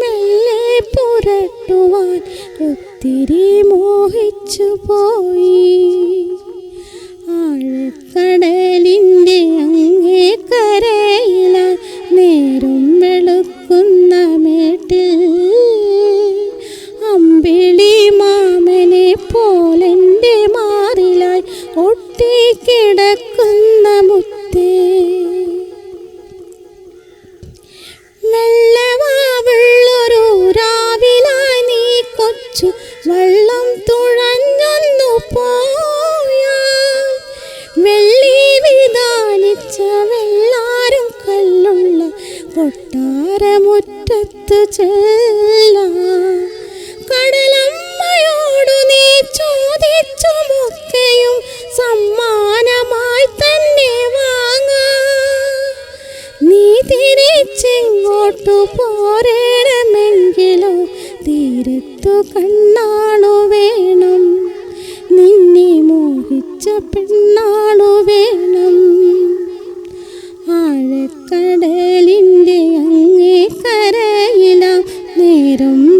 മെല്ലെ പുരട്ടുവാൻ ഒത്തിരി മോഹിച്ചു പോയി. ആഴക്കടലിന്റെ അങ്ങേ കരയില വെള്ളവാവുള്ളൊരു രാവിലായി നീ കടലമ്മയോടു നീ സമ്മാനമായി തന്നെ വാങ്ങാം നീ തിരിച്ചിങ്ങോട്ടു പോരണമെങ്കിലോ തീരത്തു കണ്ണാണു വേണം. നിന്നെ മോഹിച്ച പെണ്ണാണു വേണം. ആഴക്കടലിന്റെ അങ്ങേ കരയിലാം നേരം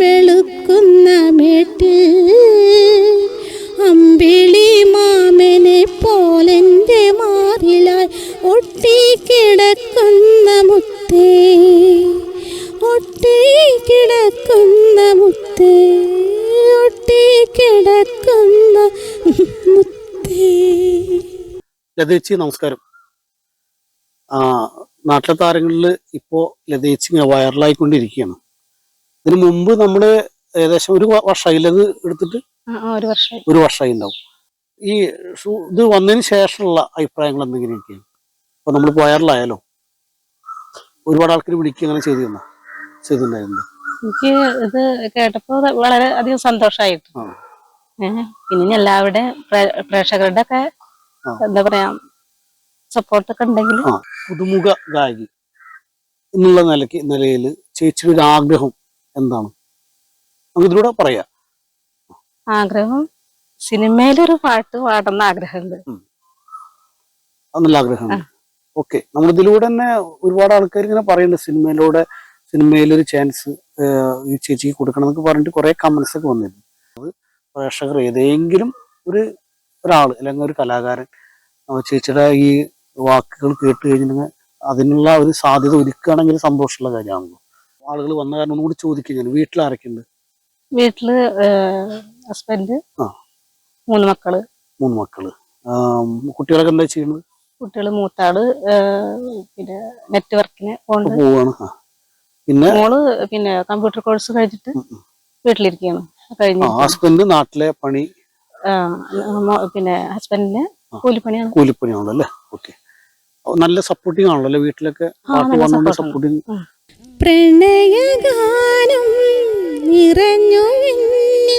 ലതേച്ചി നമസ്കാരം. ആ നാട്ടിലെ താരങ്ങളിൽ ഇപ്പോൾ ലതേച്ചി വൈറലായിക്കൊണ്ടിരിക്കുകയാണ്. ഇതിനു മുമ്പ് നമ്മൾ ഏകദേശം ഒരു വർഷമായി വർഷമായില്ല ഇത് എടുത്തിട്ട്? ഒരു വർഷം ഒരു വർഷമായി ഉണ്ടാവും ഈ ഇത് വന്നതിന് ശേഷമുള്ള അഭിപ്രായങ്ങൾ എന്തെങ്കിലുമൊക്കെയാണ് അപ്പൊ നമ്മൾ വൈറലായാലോ? ഒരുപാട് ആൾക്കാർ വിളിക്കുക അങ്ങനെ ചെയ്തു തന്നോ ചെയ്തിട്ടുണ്ടായിരുന്നു? എനിക്ക് ഇത് കേട്ടപ്പോ വളരെ അധികം സന്തോഷമായിട്ട്. ഏഹ് പിന്നെ എല്ലാവരുടെ പ്രേക്ഷകരുടെ ഒക്കെ. എന്താ പറയാ സപ്പോർട്ടൊക്കെ ഉണ്ടെങ്കിൽ പുതുമുഖ ഗായകി എന്നുള്ള നിലയ്ക്ക് നിലയിൽ ചേച്ചിയുടെ ഒരു ആഗ്രഹം എന്താണ്? നമുക്ക് ഇതിലൂടെ പറയാ. ആഗ്രഹം? സിനിമയിലൊരു പാട്ട് പാടുന്ന ആഗ്രഹമുണ്ട്. നല്ല ആഗ്രഹമാണ് ഓക്കെ. നമ്മൾ ഇതിലൂടെ തന്നെ ഒരുപാട് ആൾക്കാർ ഇങ്ങനെ പറയുന്നുണ്ട് സിനിമയിലൂടെ സിനിമയിലൊരു ചാൻസ് ഈ ചേച്ചിക്ക് കൊടുക്കണം എന്നൊക്കെ പറഞ്ഞിട്ട് കുറെ കമന്റ്സ് ഒക്കെ വന്നിരുന്നു. അത് പ്രേക്ഷകർ ഏതെങ്കിലും ഒരു ഒരാൾ അല്ലെങ്കിൽ ഒരു കലാകാരൻ. ചേച്ചിയുടെ ഈ വാക്കുകൾ കേട്ട് കഴിഞ്ഞിട്ടുണ്ടെങ്കിൽ അതിനുള്ള ഒരു സാധ്യത ഒരുക്കുകയാണെങ്കിൽ സന്തോഷമുള്ള കാര്യമാണല്ലോ. ആളുകൾ വന്ന കാരണം ഒന്നുകൂടി ചോദിക്കും ഞാൻ വീട്ടിൽ ആരൊക്കെയുണ്ട്? വീട്ടിൽ ഹസ്ബൻഡ് മൂന്ന് മക്കൾ. മൂന്ന് മക്കൾ. കുട്ടികളൊക്കെ എന്താ ചെയ്യുന്നത്? കുട്ടികൾ മൂത്താൾ പിന്നെ നെറ്റ്വർക്കിന് പോവാണ്. പിന്നെ? മോൾ പിന്നെ കമ്പ്യൂട്ടർ കോഴ്സ് കഴിഞ്ഞിട്ട്. വീട്ടിലിരിക്കുകയാണ്. കഴിഞ്ഞു ഹസ്ബൻഡ് നാട്ടിലെ പണി പിന്നെ ഹസ്ബൻഡിന് കൂലിപ്പണിയാണ്. കൂലിപ്പണിയാണല്ലോ അല്ലേ? ഓക്കെ. നല്ല സപ്പോർട്ടിംഗ് ആണല്ലോ വീട്ടിലൊക്കെ? സപ്പോർട്ടിങ് പ്രണയഗാനം നിറഞ്ഞു എന്നിൽ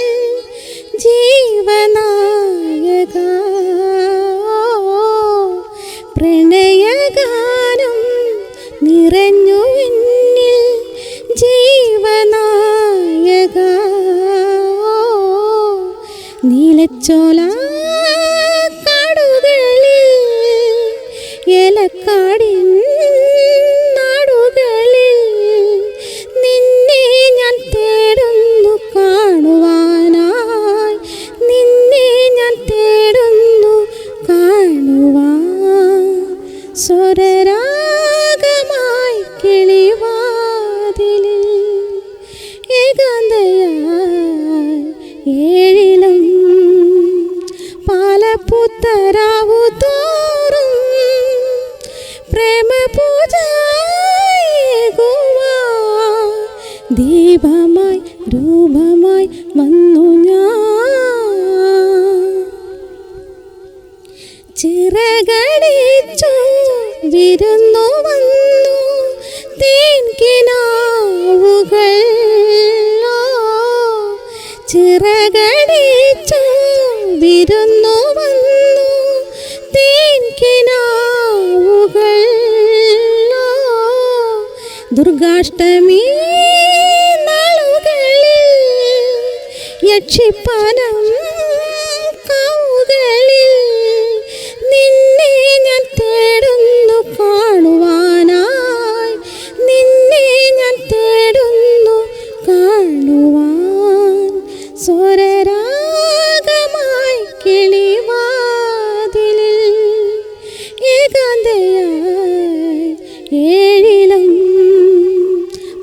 ചിറകടിച്ചു വിരുന്നു വന്നു. തേൻകിനാവുകൾ ചിറകടിച്ചു വിരുന്നു വന്നു. തേൻകിനാവുകൾ ദുർഗാഷ്ടമി നാളുകളിൽ യക്ഷിപ്പനം ഏഴിലും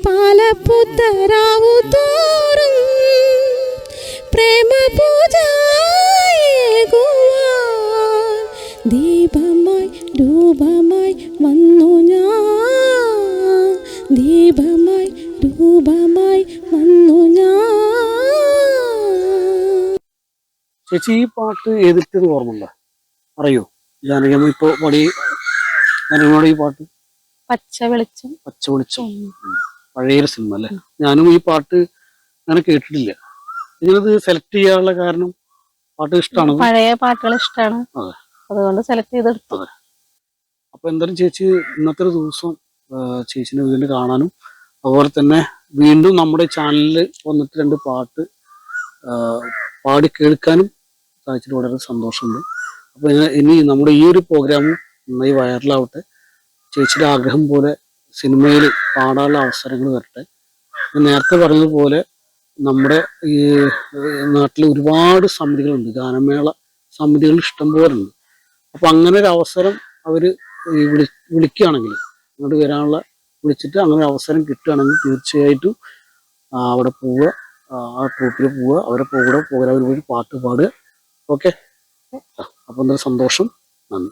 പാലപ്പുത്തരാവു തോറും പ്രേമ പൂജ ദീപമായി രൂപമായി വന്നു ഞാൻ. ദീപമായി രൂപമായി വന്നു ഞാൻ. ചേച്ചി ഈ പാട്ട് ഏതിട്ടെന്ന് ഓർമ്മണ്ട അറിയോ? ജാനകിയമ്മ ഇപ്പൊ പാടി ജാനകിയോടെ ഈ പാട്ട്. പച്ച വെളിച്ചം. പച്ച വെളിച്ചം. പഴയൊരു സിനിമ അല്ലെ? ഞാനും ഈ പാട്ട് അങ്ങനെ കേട്ടിട്ടില്ല. നിങ്ങളത് സെലക്ട് ചെയ്യാനുള്ള കാരണം പാട്ട് ഇഷ്ടമാണ് പഴയ പാട്ടുകൾ ഇഷ്ടമാണ് അതുകൊണ്ട് സെലക്ട് ചെയ്തെടുത്തു. അപ്പൊ എന്തായാലും ചേച്ചി ഇന്നത്തെ ഒരു ദിവസം ചേച്ചിനെ വീണ്ടും കാണാനും അതുപോലെ തന്നെ വീണ്ടും നമ്മുടെ ചാനലിൽ വന്നിട്ട് രണ്ട് പാട്ട് പാടി കേൾക്കാനും സാധിച്ചിട്ട് വളരെ സന്തോഷമുണ്ട്. അപ്പൊ ഇനി നമ്മുടെ ഈ ഒരു പ്രോഗ്രാം നന്നായി വൈറലാവട്ടെ ചേച്ചിയുടെ ആഗ്രഹം പോലെ സിനിമയിൽ പാടാനുള്ള അവസരങ്ങൾ വരട്ടെ. നേരത്തെ പറഞ്ഞതുപോലെ നമ്മുടെ ഈ നാട്ടിൽ ഒരുപാട് സമിതികളുണ്ട്. ഗാനമേള സമിതികൾ ഇഷ്ടംപോലെ ഉണ്ട് അപ്പം അങ്ങനെ ഒരു അവസരം അവർ വിളി വിളിക്കുകയാണെങ്കിൽ അങ്ങോട്ട് വരാനുള്ള വിളിച്ചിട്ട് അങ്ങനെ ഒരു അവസരം കിട്ടുകയാണെങ്കിൽ തീർച്ചയായിട്ടും അവിടെ പോവുക. ആ, ട്രൂപ്പിൽ പോവുക. അവരെ കൂടെ അവർ പോയി പാട്ട് പാടുക. ഓക്കെ? അപ്പം എന്താ സന്തോഷം. നന്ദി.